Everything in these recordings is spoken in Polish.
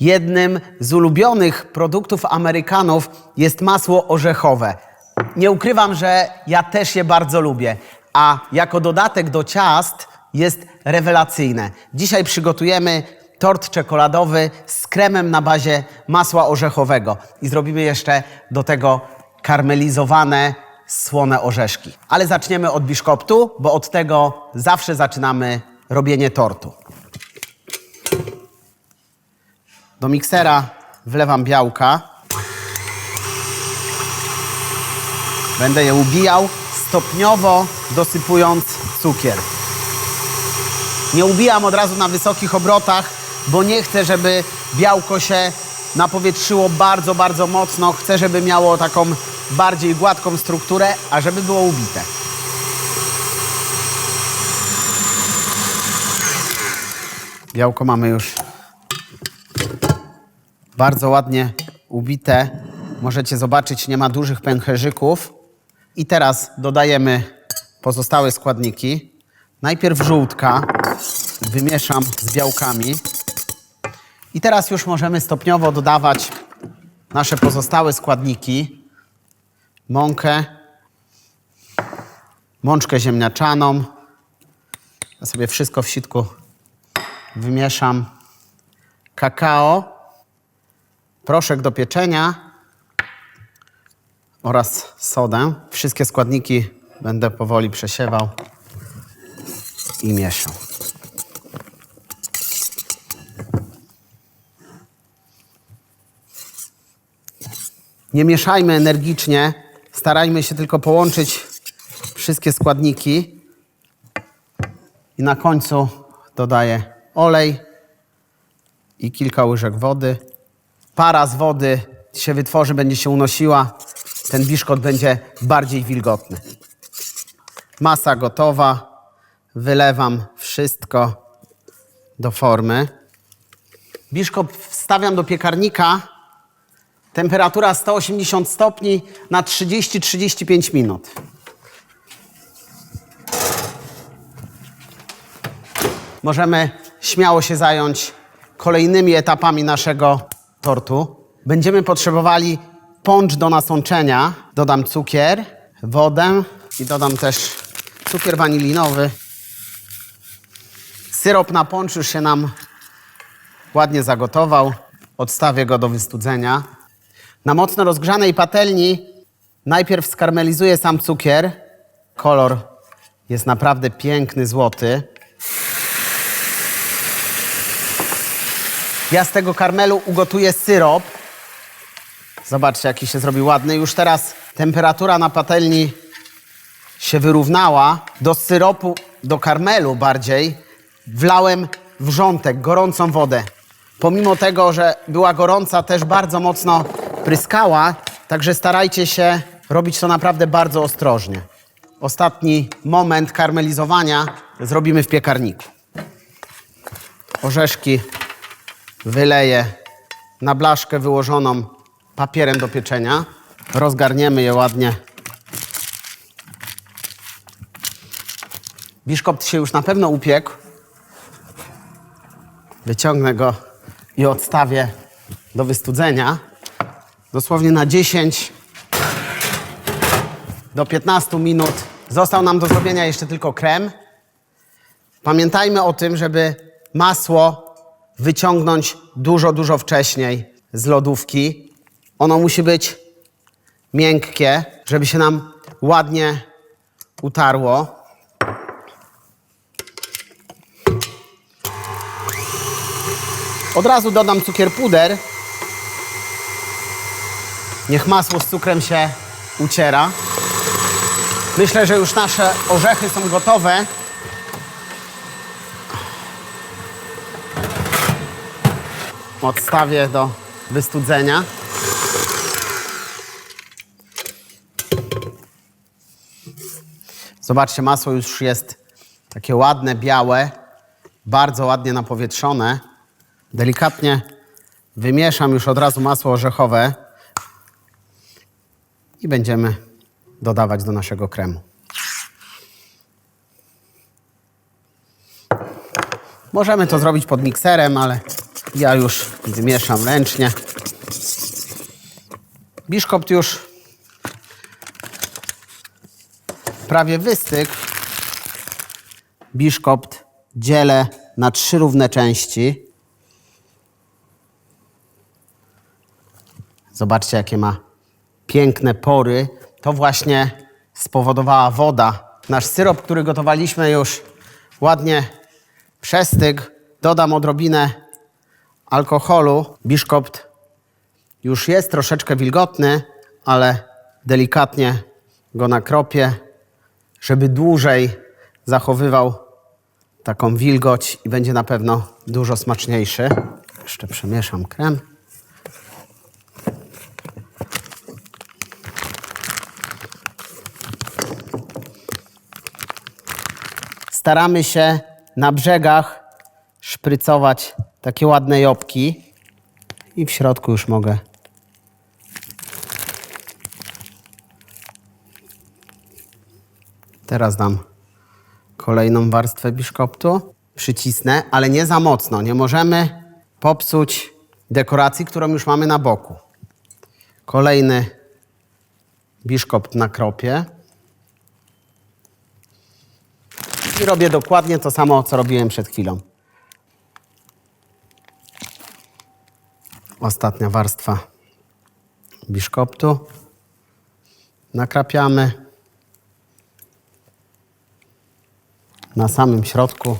Jednym z ulubionych produktów Amerykanów jest masło orzechowe. Nie ukrywam, że ja też je bardzo lubię, a jako dodatek do ciast jest rewelacyjne. Dzisiaj przygotujemy tort czekoladowy z kremem na bazie masła orzechowego i zrobimy jeszcze do tego karmelizowane słone orzeszki. Ale zaczniemy od biszkoptu, bo od tego zawsze zaczynamy robienie tortu. Do miksera wlewam białka. Będę je ubijał, stopniowo dosypując cukier. Nie ubijam od razu na wysokich obrotach, bo nie chcę, żeby białko się napowietrzyło bardzo, bardzo mocno. Chcę, żeby miało taką bardziej gładką strukturę, a żeby było ubite. Białko mamy już bardzo ładnie ubite. Możecie zobaczyć, nie ma dużych pęcherzyków. I teraz dodajemy pozostałe składniki. Najpierw żółtka wymieszam z białkami. I teraz już możemy stopniowo dodawać nasze pozostałe składniki. Mąkę, mączkę ziemniaczaną. Ja sobie wszystko w sitku wymieszam. Kakao, proszek do pieczenia oraz sodę. Wszystkie składniki będę powoli przesiewał i mieszał. Nie mieszajmy energicznie, starajmy się tylko połączyć wszystkie składniki. I na końcu dodaję olej i kilka łyżek wody. Para z wody się wytworzy, będzie się unosiła. Ten biszkot będzie bardziej wilgotny. Masa gotowa. Wylewam wszystko do formy. Biszkop wstawiam do piekarnika. Temperatura 180 stopni na 30-35 minut. Możemy śmiało się zająć kolejnymi etapami naszego tortu. Będziemy potrzebowali poncz do nasączenia. Dodam cukier, wodę i dodam też cukier wanilinowy. Syrop na poncz już się nam ładnie zagotował. Odstawię go do wystudzenia. Na mocno rozgrzanej patelni najpierw skarmelizuję sam cukier. Kolor jest naprawdę piękny, złoty. Ja z tego karmelu ugotuję syrop. Zobaczcie, jaki się zrobił ładny. Już teraz temperatura na patelni się wyrównała. Do syropu, do karmelu bardziej, wlałem wrzątek, gorącą wodę. Pomimo tego, że była gorąca, też bardzo mocno pryskała, także starajcie się robić to naprawdę bardzo ostrożnie. Ostatni moment karmelizowania zrobimy w piekarniku. Orzeszki wyleję na blaszkę wyłożoną papierem do pieczenia. Rozgarniemy je ładnie. Biszkopt się już na pewno upiekł. Wyciągnę go i odstawię do wystudzenia. Dosłownie na 10 do 15 minut. Został nam do zrobienia jeszcze tylko krem. Pamiętajmy o tym, żeby masło wyciągnąć dużo, dużo wcześniej z lodówki. Ono musi być miękkie, żeby się nam ładnie utarło. Od razu dodam cukier puder. Niech masło z cukrem się uciera. Myślę, że już nasze orzechy są gotowe. Odstawię do wystudzenia. Zobaczcie, masło już jest takie ładne, białe, bardzo ładnie napowietrzone. Delikatnie wymieszam już od razu masło orzechowe i będziemy dodawać do naszego kremu. Możemy to zrobić pod mikserem, ale Ja już wymieszam ręcznie. Biszkopt już prawie wystygł. Biszkopt dzielę na trzy równe części. Zobaczcie, jakie ma piękne pory. To właśnie spowodowała woda. Nasz syrop, który gotowaliśmy już ładnie przestygł. Dodam odrobinę alkoholu. Biszkopt już jest troszeczkę wilgotny, ale delikatnie go nakropię, żeby dłużej zachowywał taką wilgoć i będzie na pewno dużo smaczniejszy. Jeszcze przemieszam krem. Staramy się na brzegach szprycować takie ładne jobki i w środku już mogę Teraz dam kolejną warstwę biszkoptu. Przycisnę, ale nie za mocno. Nie możemy popsuć dekoracji, którą już mamy na boku. Kolejny biszkopt na kropie. I robię dokładnie to samo, co robiłem przed chwilą. Ostatnia warstwa biszkoptu. Nakrapiamy. na samym środku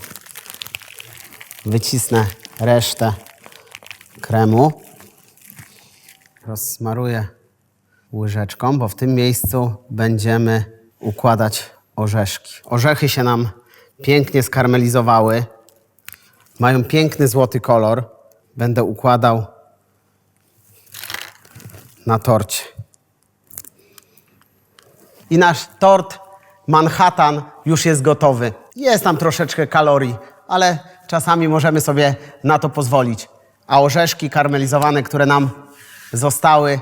wycisnę resztę kremu. Rozsmaruję łyżeczką, bo w tym miejscu będziemy układać orzeszki. Orzechy się nam pięknie skarmelizowały. Mają piękny złoty kolor. Będę układał na torcie. I nasz tort Manhattan już jest gotowy. Jest tam troszeczkę kalorii, ale czasami możemy sobie na to pozwolić. A orzeszki karmelizowane, które nam zostały,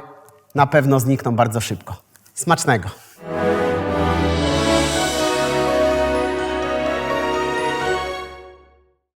na pewno znikną bardzo szybko. Smacznego!